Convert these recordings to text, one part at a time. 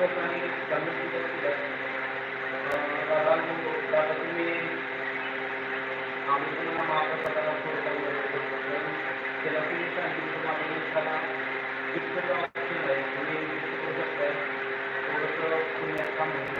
sudah kami kami sudah sudah kami untuk dapat ini kami pun memaafkan pada orang tua dan kemudian kita pun sudah di rumah ini karena kita sudah ini untuk kerja dan untuk punya kami.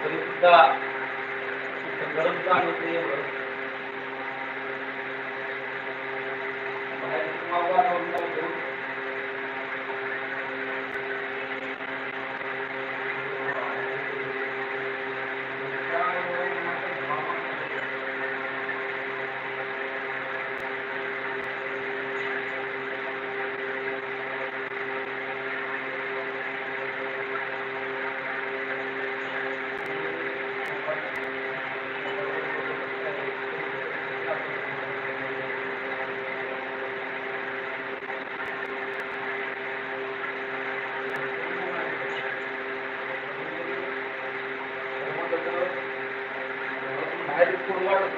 तरी सुद्धा गरम जाणवते एवढं बाहेर वातावरण लावतो. बाहेर कोण वाढत नाही जय बाबा.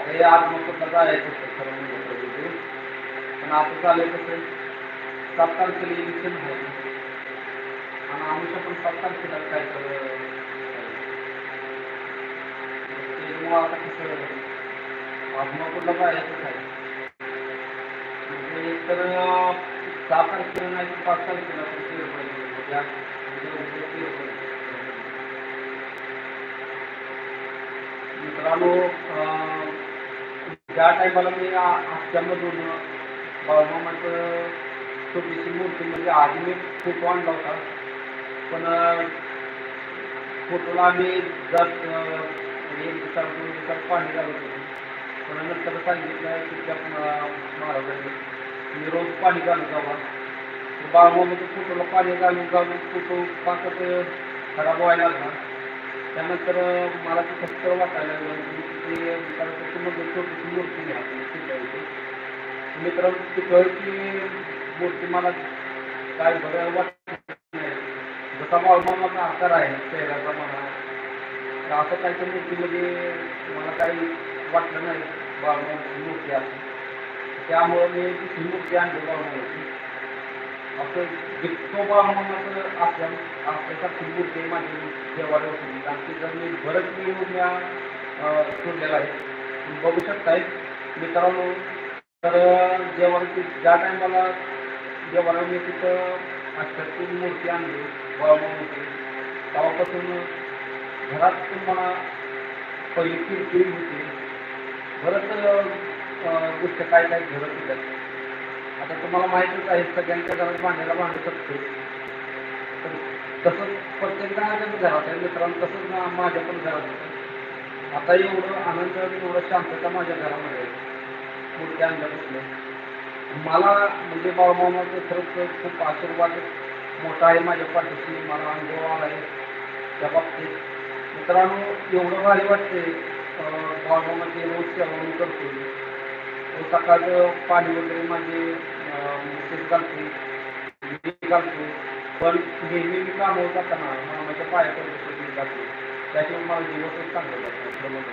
अरे आज मग कुठं जायचं होतं खरं म्हणजे प्रभूजी. पण आता चालेल कसं सात तारखेला इलेक्शन आहे आणि आमचं पण सात तारखेला काय तर त्याच्यामुळं आता कसं आत्मापूरला जायचं आहे म्हणजे एक तर सहा तारखेला नाही तर पाच तारखेला पण केलं मित्रांनो ज्या टायमाला मी आजच्यामधून बाळमामाचं छोटीशी मूर्ती म्हणजे आधी मी फोटो आणला होता. पण फोटोला आम्ही जात एक दिवसात दोन दिवसात पाणी घालत होतो. पण नंतर सांगितलं की त्या महाराजांनी मी रोज पाणी घालत जावा बाळमामाच्या फोटोला पाणी घालून घालून फोटो पाकत खराब व्हायला लागला. त्यानंतर मला ते फक्त वाटायला ते मी तिथे विचारतो छोटीशी मूर्ती घ्या पितळीची मित्रांनो मूर्ती मला काय बघायला वाटत नाही. जसा बाळमामाचा आकार आहे चेहऱ्याचा मला तर असं काहीच्या मूर्तीमध्ये मला काही वाटलं नाही बाळमामाची मूर्ती असं त्यामुळे मी ती मूर्ती आणली बाळमामाची असं जितकं बाळमामाचं असल्या आपल्यासारखी मूर्ती माझी देवाला होती आणि ते जर मी बरंच मी उद्या सोडलेला आहे. बघू शकताय. मित्रांनो तर जेव्हा ज्या टायमाला जेव्हा मी तिथं अष्टची मूर्ती आणली बाबा मूर्ती तेव्हापासून घरात तुम्हाला पहिली किरकिरी होती. बरंच गोष्ट काय काय घडत होत्या? आता तुम्हाला माहितीच आहे सगळ्यांच्या घरात भांड्याला भांडू शकतो तर तसंच प्रत्येक जणाच्याच घरात आहे मित्रांनो तसंच माझ्या पण घरात. होतं आता एवढं आनंद एवढं शांतता माझ्या घरामध्ये आहे. मूर्ती आणल्यापासून मला म्हणजे बाळमामाचं खरंच खूप आशीर्वाद मोठा आहे माझ्या पाठीशी मला अनुभव आला आहे त्या बाबतीत. मित्रांनो एवढं भारी वाटते बाळमामाची रोज सेवा मी करतो सकाळचं पाणी वगैरे माझे मिसेस घालते मी घालतो. पण नेहमी मी कामावर जाताना मामाच्या पायापर्यंत मी जातो. त्याशिवाय मला दिवसच चांगलं जातो.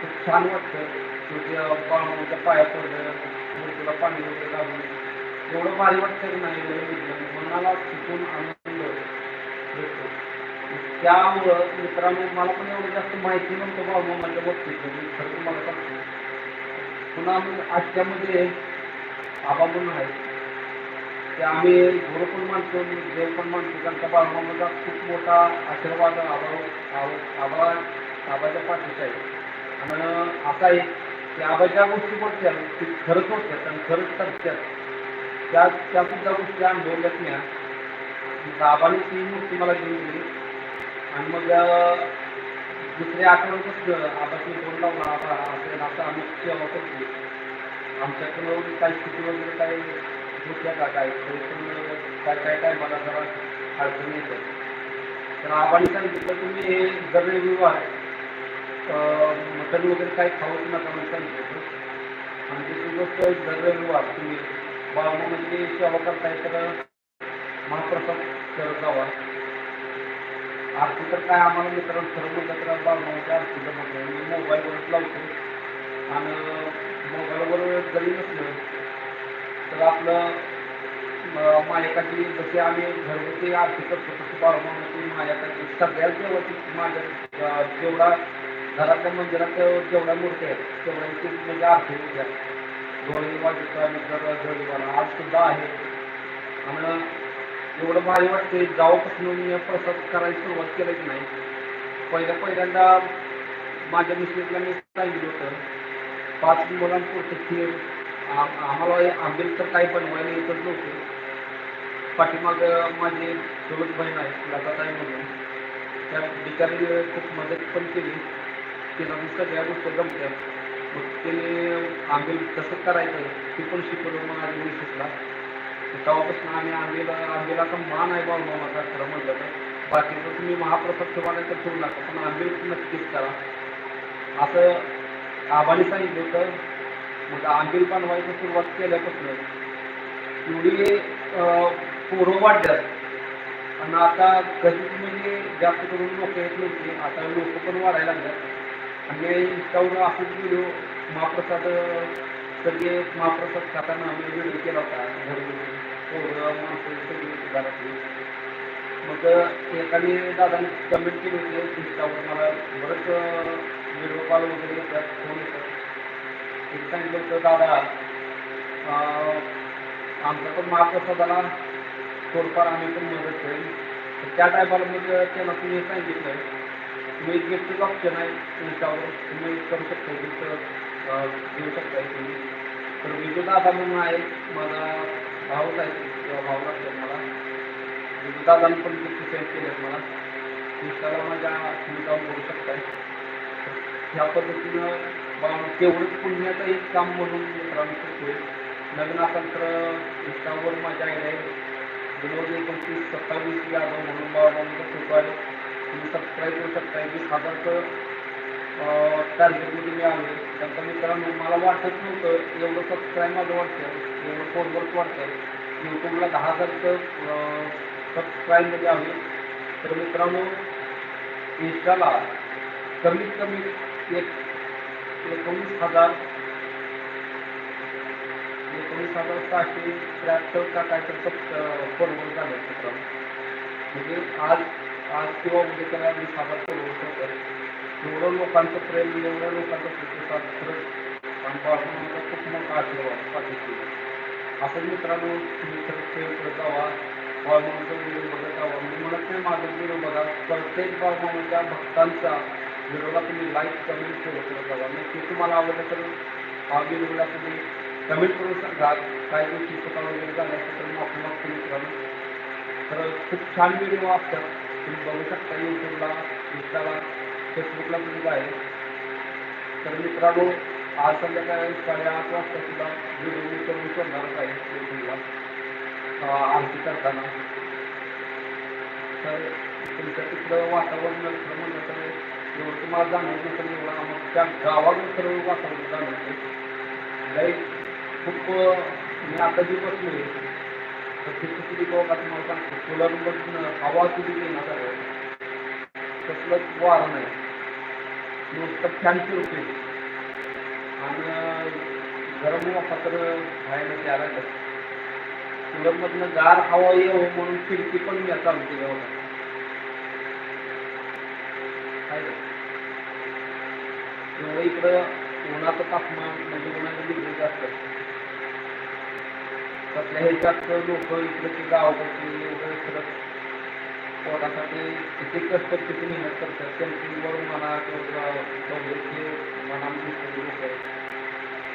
खूप छान वाटतं. तुझ्या बाळमामाच्या पाया पडलं तुला पाणी वगैरे घालून. एवढं भारी वाटतं की नाही मनाला चुकून आनंद भेटतो. त्यामुळं मित्रांनो मला पण एवढं जास्त माहिती नव्हतं माझ्या बाबतीत. मी खरं तुम्हाला सांगतो पुन्हा आम्ही आजच्यामध्ये आबा म्हणून आहे. ते आम्ही गुरु पण मानतो देव पण मानतो त्यांचा बाळमामाचा खूप मोठा आशीर्वाद आबा आबा आबाच्या पाठीचा आहे. आणि असा आहे की आबाच्या गोष्टी कोणत्या ते खरंच होत्यात आणि खरंच करतात त्या त्या सुद्धा गोष्टी अनुभवल्यात म्या मग आबाने ती मूर्ती मला घेऊन दिली. आणि मग दुसऱ्या आठवड्यातच आबाशी फोन लावला आबा आता असं आम्ही सेवा करतो आमच्याकडून काही स्थिती वगैरे काही होत्या का? काय काय काय काय? मला जरा अडचणी येतात तर आबाने सांगितलं तुम्ही हे दर विवाह मटन मटण वगैरे काही खाऊच नका म्हणून सांगितलं आणि दुसरी गोष्ट दर विवाह तुम्ही बाबा म्हणजे सेवा करताय तर महाप्रसाद करत जावा आरती तर काय आम्हाला मित्रांनो सर्व म्हणलं तर बाळमाच्या आरतीचं मी म्हणजे मोबाईलवरच लावतो आणि मोबाईलवर जरी नसलं तर आपलं म- मायकाची जशी आम्ही घरगुती आरती करतो तशी बाळमाची मायाकाची सगळ्याच देवाची माझ्या जेवढा घरातल्या मंदिरात जेवढ्या मूर्ती आहेत तेवढ्यांची म्हणजे आरती होत्या डोळे वाजता नंतर आज सुद्धा आहे. आम्हाला एवढं भारी वाटते जेव्हापासून मी प्रसाद करायला सुरुवात केली की नाही. पहिल्या पहिल्यांदा माझ्या मिस्टरला मी सांगितलं होतं पाच मुलांपुरतं खीर आम्हाला आंबेल तर काही बनवायला येतच नव्हतं. पाठीमाग माझी दोन बहीण आहे लताताई म्हणून. त्या बिचारी खूप मदत पण केली. तिला मी सगळ्या गोष्टी जमत्या. मग तिने आंबेल कसं करायचं ते पण शिकवलं मग आज मी शिकला तेव्हापासून आम्ही आंबेला आंबेलाचा मान आहे बाबा माझा खरं म्हटलं तर. बाकीचं तुम्ही महाप्रसाद ठेवा तर ठेवू नका पण आंबेल नक्कीच करा. असं आबाने सांगितलं होतं. मग आंबील बनवायची सुरुवात केल्यापासून. एवढी पूर्व पोरं वाढल्यात. आणि आता कधीच म्हणजे जास्त करून लोक येत नव्हते. आता लोक पण वाढायला लागल्यात. आणि इंस्टावर असंच व्हिडिओ महाप्रसाद सगळे महाप्रसाद खाताना आम्ही व्हिडिओ केला होता. घरगुती पोरं माणसं सगळी मग एकाने दादाने कमेंट केली होती इंस्टावर मला बरंच व्हिडिओ कॉल वगैरे येतात फोन येतात? एक सांगितलं होतं दादा आमचा पण महाप्रसादाला थोडंफार आम्ही पण मदत करेल तर त्या टायमाला मग त्याला तुम्ही सांगितलं तुम्ही गिफ्टचं ऑप्शन आहे इंस्टावर तुम्ही करू शकता गिफ्ट देऊ शकता तुम्ही. तर विजू दादा म्हणून आहे माझा भाऊच आहे किंवा भाऊ लागतात मला. विजू पण गिफ्ट सेंड केले मला. इंस्टाला माझ्या तुम्ही जाऊन करू शकताय. ह्या पद्धतीनं बा- तेवढंच पुण्याचं एक काम म्हणून मित्रांनो करतोय. नवीन असाल तर इंस्टावर माझ्या आयडी आहे. विनोद एकोणतीस सत्तावीस यादव म्हणून बाबा फोटो आहे तुम्ही सबस्क्राईब करू शकताय. वीस हजारचं टार्गेटमध्ये मी आलो त्यानंतर मित्रांनो मला वाटत नव्हतं एवढं सबस्क्राईब माझं वाटतं एवढं फोनवर्क वाटतं यूट्यूबला दहा हजारचं सबस्क्राईबमध्ये आले तर मित्रांनो इंस्टाला कमीत कमी एक एकोणीस हजार एकोणीस हजार सहाशे त्र्याहत्तर का काय तर फॉलोवर झाले. मित्रांनो म्हणजे आज आज किंवा उद्या त्याला वीस हजार फॉलोवर एवढं लोकांचं प्रेम एवढं लोकांचा प्रतिसाद खरंच आणि बाळमामाचा खूप मोठा आशीर्वाद पाठवतो असं मित्रांनो तुम्ही खरंच प्रेम करत जावा बाळमामाचा व्हिडिओ बघत जावा मी म्हणत नाही माझा व्हिडिओ बघा. प्रत्येक बाळमामाच्या भक्तांचा व्हिडिओला तुम्ही लाईक कमेंट शेअर करत जावा नक्की तुम्हाला आवडलं तर हा व्हिडिओला तुम्ही कमेंट करून सांगा. काय गोष्टी चुका वगैरे झाल्या असतील तर माफी मागतो मित्रांनो. तर खूप छान व्हिडिओ असतात. तुम्ही बघू शकता यूट्यूबला इंस्टाला फेसबुकला सुद्धा आहे. तर मित्रांनो आज संध्याकाळी साडेआठ वाजता सुद्धा व्हिडिओ मी करून करणारच आहे यूट्यूबला आरती करताना. तर तुमच्या तिथलं वातावरण नसलं म्हणलं तर एवढं तुम्हाला जाणवत नसेल एवढं आम्हाला त्या गावाकडं सर्व वातावरण जाणवते लाईक खूप मी आता जी बसलो आहे तर तिथे किती लोक आता मला सांगतो सोलरमधून आवाज किती येणार आहे. कसलंच वार नाही. नुसतं फॅन फिरते आणि गरम वाफा तर बाहेर यायला सुरतमधनं गार हवा येऊ म्हणून खिडकी पण मी आता केली गावाला एवढं इकडं उन्हाचं तापमान म्हणजे उन्हाचं डिग्री जास्त. कसल्या ह्याच्यात लोक इकडे ते गावाकडचे एवढं पोटासाठी किती कष्ट किती मेहनत करतात त्यांच्यावरून म्हणा किंवा सौदेशचे मनामध्ये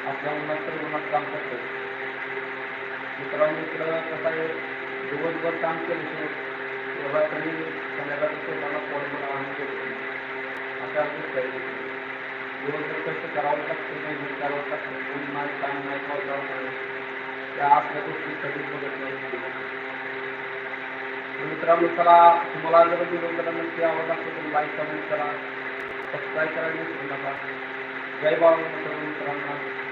आपल्या मुलात तर उन्हात काम करतात. मित्रांनो इकडं कसं आहे दिवसभर काम केलं तेव्हा तरी संध्याकाळी मला पोटभर आणून देतो अशा गोष्ट आहे दिवसभर कष्ट करावं लागतं मेहनत करावं लागतं. कोणी नाही काम नाही करावं लागतं त्या आपल्या गोष्टी कधीच बघत नाही. मित्रांनो चला तुम्हाला जर व्हिडिओ जरा नक्की आवडला असेल तर लाईक कमेंट करा. सबस्क्राईब करायला विसरू नका. जय बाबा मित्रांनो.